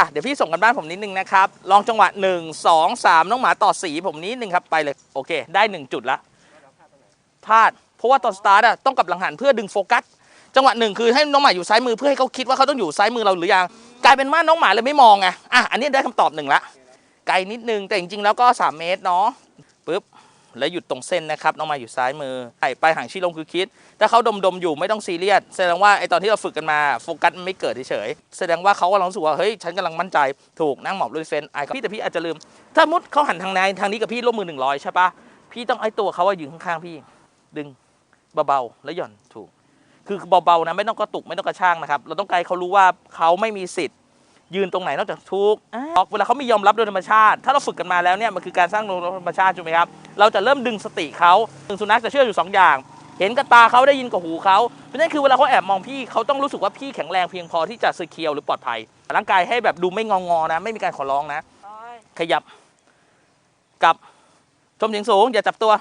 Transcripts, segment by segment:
อะเดี๋ยวพี่ส่งกันบ้านผมนิดนึงนะครับ ลองจังหวะ 1 2 3 น้องหมาต่อสีผมนิดนึงครับ ไปเลย โอเค ได้ 1 จุดละพลาด เพราะว่าตอนสตาร์ทอะต้องกลับหลังหันเพื่อดึงโฟกัส จังหวะหนึ่งคือให้น้องหมาอยู่ซ้ายมือเพื่อให้เขาคิดว่าเขาต้องอยู่ซ้ายมือเราหรือยัง กลายเป็นว่าน้องหมาเลยไม่มองไง อะ อันนี้ได้คำตอบหนึ่งละ ไกลนิดนึงแต่จริงๆแล้วก็ 3 เมตรเนาะ ปึ๊บ แล้วหยุดตรงเส้นนะครับน้องมาอยู่ซ้ายมือไปปลายหางชี้ลงคือคิด ถ้าเขาดมๆอยู่ไม่ต้องซีเรียสแสดงว่าไอตอนที่เราฝึกกันมาโฟกัสไม่เกิดเฉยแสดงว่าเขากำลังรู้สึกว่าเฮ้ยฉันกำลังมั่นใจถูกนั่งหมอบลุยเฟนไอพี่แต่พี่อาจจะลืม ถ้ามุดเขาหันทางในทางนี้กับพี่ร่วมมือหนึ่งร้อยใช่ปะพี่ต้องไอตัวเขาว่ายืนข้างๆพี่ ดึงเบาๆแล้วหย่อนถูก คือเบาๆนะไม่ต้องกระตุกไม่ต้องกระช่างนะครับ เราต้องการเขารู้ว่าเขาไม่มีสิทธิ์ ยืนตรงไหนนอกจากทุกข์อะเวลาเขาไม่ยอมรับโดยธรรมชาติ ถ้าเราฝึกกันมาแล้วเนี่ยมันคือการสร้างโดยธรรมชาติถูกไหมครับ เราจะเริ่มดึงสติเขาดึงสุนัขจะเชื่ออยู่สองอย่าง เห็นกับตาเขาได้ยินกับหูเขาเพราะฉะนั้นคือเวลาเขาแอบมองพี่เขาต้องรู้สึกว่าพี่แข็งแรงเพียงพอที่จะสเคียวหรือปลอดภัยร่างกายให้แบบดูไม่งองอๆนะ ไม่มีการขอร้องนะ ขยับกลับชมเสียงสูงอย่าจับตัว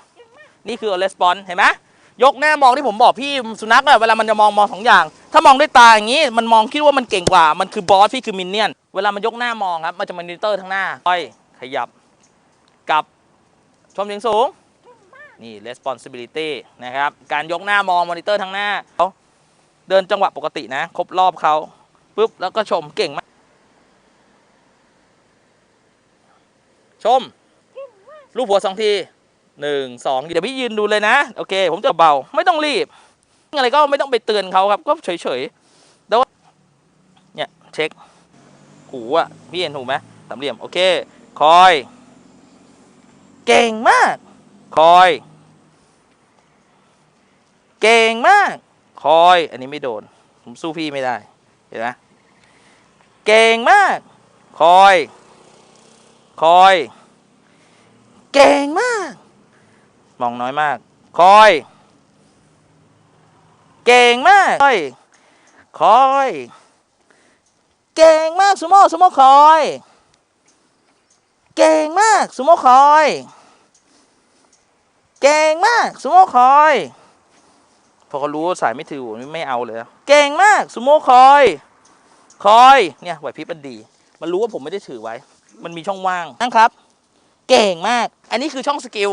นี่คือ response เห็นไหม ยกหน้ามองที่ผมบอกพี่สุนัขอะเวลามันจะมองมองสองอย่าง ถ้ามองด้วยตาอย่างนี้มันมองคิดว่ามันเก่งกว่า มันคือบอสพี่คือมินเนี่ยน เวลามันยกหน้ามองครับ มันจะมอนิเตอร์ทั้งหน้าค่อยขยับกลับชมเสียงสูง นี่ responsibility นะครับ การยกหน้ามองมอนิเตอร์ทั้งหน้าเขาเดินจังหวะปกตินะ ครบรอบเขาปุ๊บแล้วก็ชมเก่งมาก ชม รูปหัวสองที หนึ่งสองเดี๋ยวพี่ยืนดูเลยนะ โอเค ผมจะเบาไม่ต้องรีบ อะไรก็ไม่ต้องไปเตือนเขาครับ ก็เฉยๆแล้วเนี่ยเช็คหูอะพี่เห็นหูไหมสามเหลี่ยมโอเค คอย เก่งมาก คอย เก่งมาก คอย อันนี้ไม่โดน ผมสู้พี่ไม่ได้ เห็นไหมเก่งมาก คอย คอย เก่งมาก มองน้อยมาก คอย เก่งมาก คอย คอย เก่งมาก สุโมสุโมคอย เก่งมาก สุโมคอย เก่งมาก สุโมคอย พอเขารู้สายไม่ถือไม่เอาเลย เก่งมาก สุโมคอย คอย เนี่ยไหวพริบมันดี มันรู้ว่าผมไม่ได้ถือไว้ มันมีช่องว่างนะครับ เก่งมาก อันนี้คือช่องสกิล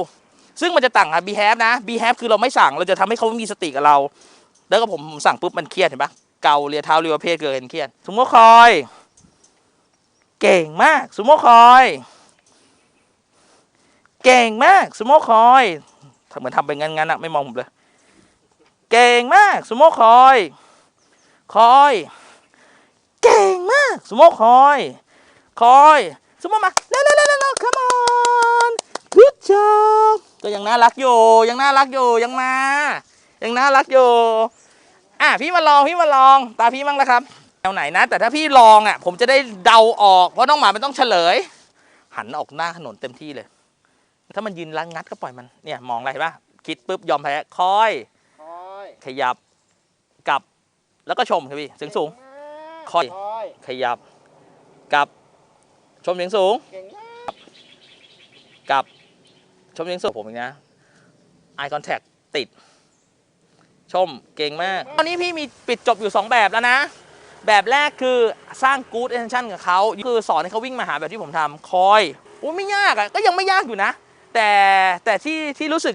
ซึ่งมันจะต่างกับ behave นะ behave คือเราไม่สั่ง เราจะทำให้เขามีสติกับเรา แล้วก็ผมสั่งปุ๊บมันเครียดเห็นปะเกาเลียเท้าเลียประเพศเกินเครียดสมมติคอย เก่งมากสมมติคอย เก่งมากสมมติคอยเหมือนทำเป็นงั้นๆอะไม่มองผมเลย เก่งมากสมมติคอย คอย เก่งมากสมมติคอย คอย สมมติมาเร็วเร็วเร็วเร็ว come on good job ก็ยังน่ารักอยู่ยังน่ารักอยู่ยังมา ยังน่ารักอยู่อะพี่มาลองพี่มาลองตาพี่มั่งแล้วครับแนวไหนนะ แต่ถ้าพี่ลองอะ ผมจะได้เดาออก เพราะน้องหมามันต้องเฉลย หันออกหน้าถนนเต็มที่เลย ถ้ามันยืนรังงัดก็ปล่อยมันเนี่ยมองอะไรปะคิดปุ๊บยอมแพ้คอย คอยขยับกลับแล้วก็ชมครับพี่เสียงสูง คอย คอยขยับกลับชมเสียงสูงเก่งมากกับ ชมยังสู้ผมอีกนะ eye contact ติด ชมเก่งมาก ตอนนี้พี่มีปิดจบอยู่ 2 แบบแล้วนะ แบบแรกคือสร้าง good intention กับเขาคือสอนให้เขาวิ่งมาหาแบบที่ผมทำคอยโอ้ไม่ยากอะ่ะก็ยังไม่ยากอยู่นะ แต่แต่ที่ที่รู้สึก